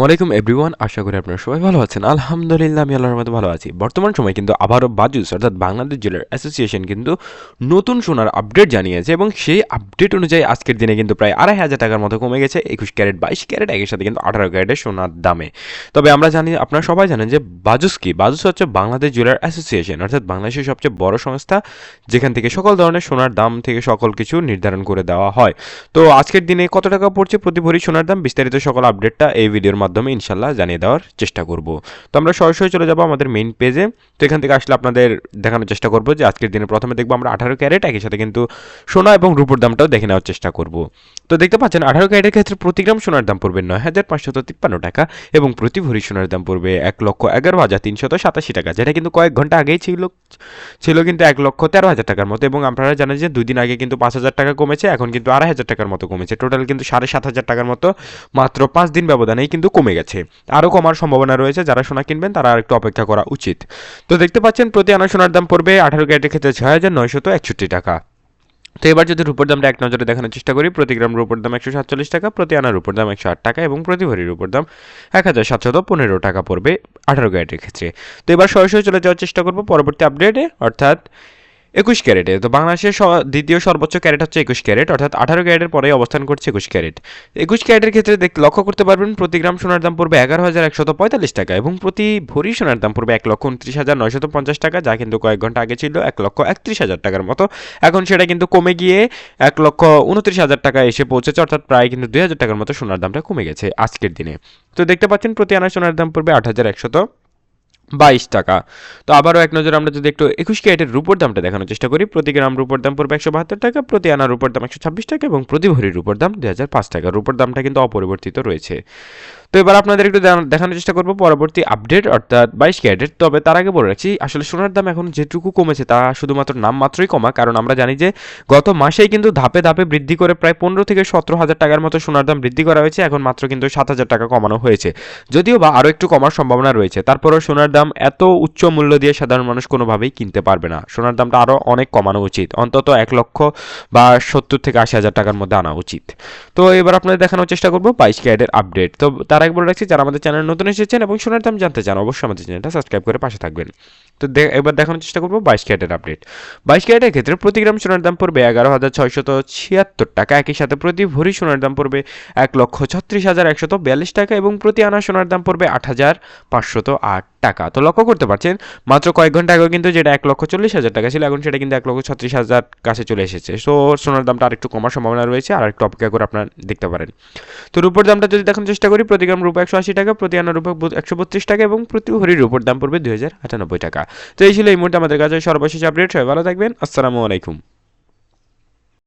ওয়ালাইকুম এভরিওয়ান, আশা করি আপনারা সবাই ভালো আছেন। আলহামদুলিল্লাহ, আমি আল্লাহর মতো ভালো আছি। বর্তমান সময় কিন্তু আবারও বাজুস অর্থাৎ বাংলাদেশ জেলার অ্যাসোসিয়েশন কিন্তু নতুন সোনার আপডেট জানিয়েছে এবং সেই আপডেট অনুযায়ী আজকের দিনে কিন্তু প্রায় আড়াই হাজার টাকার মতো কমে গেছে, একুশ ক্যারেট, বাইশ ক্যারেট একের সাথে কিন্তু আঠারো ক্যারেটের সোনার দামে। তবে আমরা জানি, আপনারা সবাই জানেন যে বাজুস কি? বাজুস হচ্ছে বাংলাদেশ জুয়েলার অ্যাসোসিয়েশন, অর্থাৎ বাংলাদেশের সবচেয়ে বড় সংস্থা, যেখান থেকে সকল ধরনের সোনার দাম থেকে সকল কিছু নির্ধারণ করে দেওয়া হয়। তো আজকের দিনে কত টাকা পড়ছে প্রতি ভরি সোনার দাম? বিস্তারিত সকল আপডেটটা এই ভিডিওর মাধ্যমে ইনশাল্লাহ জানিয়ে দেওয়ার চেষ্টা করব। তো আমরা সরাসরি চলে যাব আমাদের মেইন পেজে তো এখান থেকে আসলে আপনাদের দেখানোর চেষ্টা করব যে আজকের দিনে প্রথমে দেখব আমরা আঠারো ক্যারেট, একই সাথে কিন্তু সোনা এবং রূপোর দামটাও দেখে নেওয়ার চেষ্টা করব। তো দেখতে পাচ্ছেন, আঠারো ক্যারেটের ক্ষেত্রে প্রতি গ্রাম সোনার দাম পড়বে নয় হাজার পাঁচশত তিপ্পান্ন টাকা এবং প্রতি ভরি সোনার দাম পড়বে এক লক্ষ এগারো হাজার তিনশত সাতাশি টাকা। যেটা কিন্তু কয়েক ঘণ্টা আগেই ছিল ছিল কিন্তু এক লক্ষ তেরো হাজার টাকার মতো এবং আপনারা জানেন যে দুদিন আগে কিন্তু পাঁচ হাজার টাকা কমেছে, এখন কিন্তু আড়াই হাজার টাকার মতো কমেছে। টোটাল কিন্তু সাড়ে সাত হাজার টাকার মতো মাত্র পাঁচ দিন ব্যবধানেই কিন্তু কমে গেছে। আরও কমার সম্ভাবনা রয়েছে। যারা সোনা কিনবেন, তারা আর একটু অপেক্ষা করা উচিত। তো দেখতে পাচ্ছেন, প্রতি আনা সোনার দাম পড়বে আঠারো ক্যারেটের ক্ষেত্রে ছয় হাজার নয়শত একষট্টি টাকা। তো এবার যদি রূপোর দামটা এক নজরে দেখানোর চেষ্টা করি, প্রতি গ্রাম রূপোর দাম একশো সাতচল্লিশ টাকা, প্রতি আনার রূপোর দাম একশো আট টাকা এবং প্রতি ভরির রূপোর দাম এক হাজার সাতশত পনেরো টাকা পড়বে আঠারো ক্যারেটের ক্ষেত্রে। তো এবার সরাসরি চলে যাওয়ার চেষ্টা করব পরবর্তী আপডেটে অর্থাৎ একুশ ক্যারেটে। তো বাংলাদেশের দ্বিতীয় সর্বোচ্চ ক্যারেট হচ্ছে একুশ ক্যারেট, অর্থাৎ আঠারো ক্যারেটের পরে অবস্থান করছে একুশ ক্যারেট। একুশ ক্যারেটের ক্ষেত্রে লক্ষ্য করতে পারবেন, প্রতি গ্রাম সোনার দাম পড়বে এগারো হাজার একশত পঁয়তাল্লিশ টাকা এবং প্রতি ভরি সোনার দাম পড়বে এক লক্ষ উনত্রিশ হাজার নয়শত পঞ্চাশ টাকা, যা কিন্তু কয়েক ঘণ্টা আগে ছিল এক লক্ষ একত্রিশ হাজার টাকার মতো। এখন সেটা কিন্তু কমে গিয়ে এক লক্ষ উনত্রিশ হাজার টাকা এসে পৌঁছেছে, অর্থাৎ প্রায় কিন্তু দুই হাজার টাকার মতো সোনার দামটা কমে গেছে আজকের দিনে। তো দেখতে পাচ্ছেন, প্রতি আনা সোনার দাম পড়বে আট হাজার একশত বাইশ টাকা। তো আবারও এক নজর আমরা যদি একটু একুশ ক্যারেটের রুপোর দামটা দেখানোর চেষ্টা করি, প্রতি গ্রাম রুপোর দাম পড়বে একশো বাহাত্তর টাকা, প্রতি আনার রুপোর দাম একশো ছাব্বিশ টাকা এবং প্রতি ভরির রুপোর দাম দুই হাজার পাঁচ টাকা। রুপোর দামটা কিন্তু অপরিবর্তিত রয়েছে। তো এবার আপনাদের একটু দেখানো- দেখানোর চেষ্টা করব পরবর্তী আপডেট অর্থাৎ বাইশ ক্যারেটের। তবে তার আগে বলে রাখছি, আসলে সোনার দাম এখন যেটুকু কমেছে তা শুধুমাত্র নাম মাত্রই কমা, কারণ আমরা জানি যে গত মাসেই কিন্তু ধাপে ধাপে বৃদ্ধি করে প্রায় পনেরো থেকে সতেরো হাজার টাকার মতো সোনার দাম বৃদ্ধি করা হয়েছে, এখন মাত্র কিন্তু সাত হাজার টাকা কমানো হয়েছে। যদিও বা আরও একটু কমার সম্ভাবনা রয়েছে, তারপরেও সোনার দাম এত উচ্চ মূল্য দিয়ে সাধারণ মানুষ কোনোভাবেই কিনতে পারবে না। সোনার দামটা আরও অনেক কমানো উচিত, অন্তত এক লক্ষ বা সত্তর থেকে আশি হাজার টাকার মধ্যে আনা উচিত। তো এবার আপনাদের দেখানোর চেষ্টা করব বাইশ ক্যারেটের আপডেট তো তার আগে বলে রাখছি যারা আমাদের চ্যানেল নতুন এসেছেন এবং শোনার দাম জানতে চান, অবশ্যই আমাদের চ্যানেলটা সাবস্ক্রাইব করে পাশে থাকবেন। তো এবার দেখানোর চেষ্টা করব বাইশ ক্যারেটের আপডেট বাইশ ক্যারেটের ক্ষেত্রে প্রতি গ্রাম সোনার দাম পড়বে এগারো হাজার ছয়শত ছিয়াত্তর টাকা। একই সাথে প্রতি ভরি সোনার দাম পড়বে এক লক্ষ ছত্রিশ হাজার একশত বিয়াল্লিশ টাকা এবং প্রতি আনা সোনার দাম পড়বে আট হাজার পাঁচশত আট টাকা। তো লক্ষ্য করতে পারছেন, মাত্র কয়েক ঘণ্টা আগে কিন্তু যেটা এক লক্ষ চল্লিশ হাজার টাকা ছিল, এখন সেটা কিন্তু এক লক্ষ ছত্রিশ হাজার কাছে চলে এসেছে। সো সোনার দামটা আরেকটু কমার সম্ভাবনা রয়েছে, আর একটু অপেক্ষা করে আপনারা দেখতে পারেন। তো রূপোর দামটা যদি দেখানোর চেষ্টা করি, প্রতি গ্রাম রূপা একশো আশি টাকা, প্রতি আনা রূপা একশো বত্রিশ টাকা এবং প্রতি ভরির রূপোর দাম পড়বে দুই হাজার আটানব্বই টাকা। তো এই ছিল এই মুহূর্তে আমাদের কাছে সর্বশেষ আপডেট সবাই ভালো থাকবেন। আসসালামু আলাইকুম।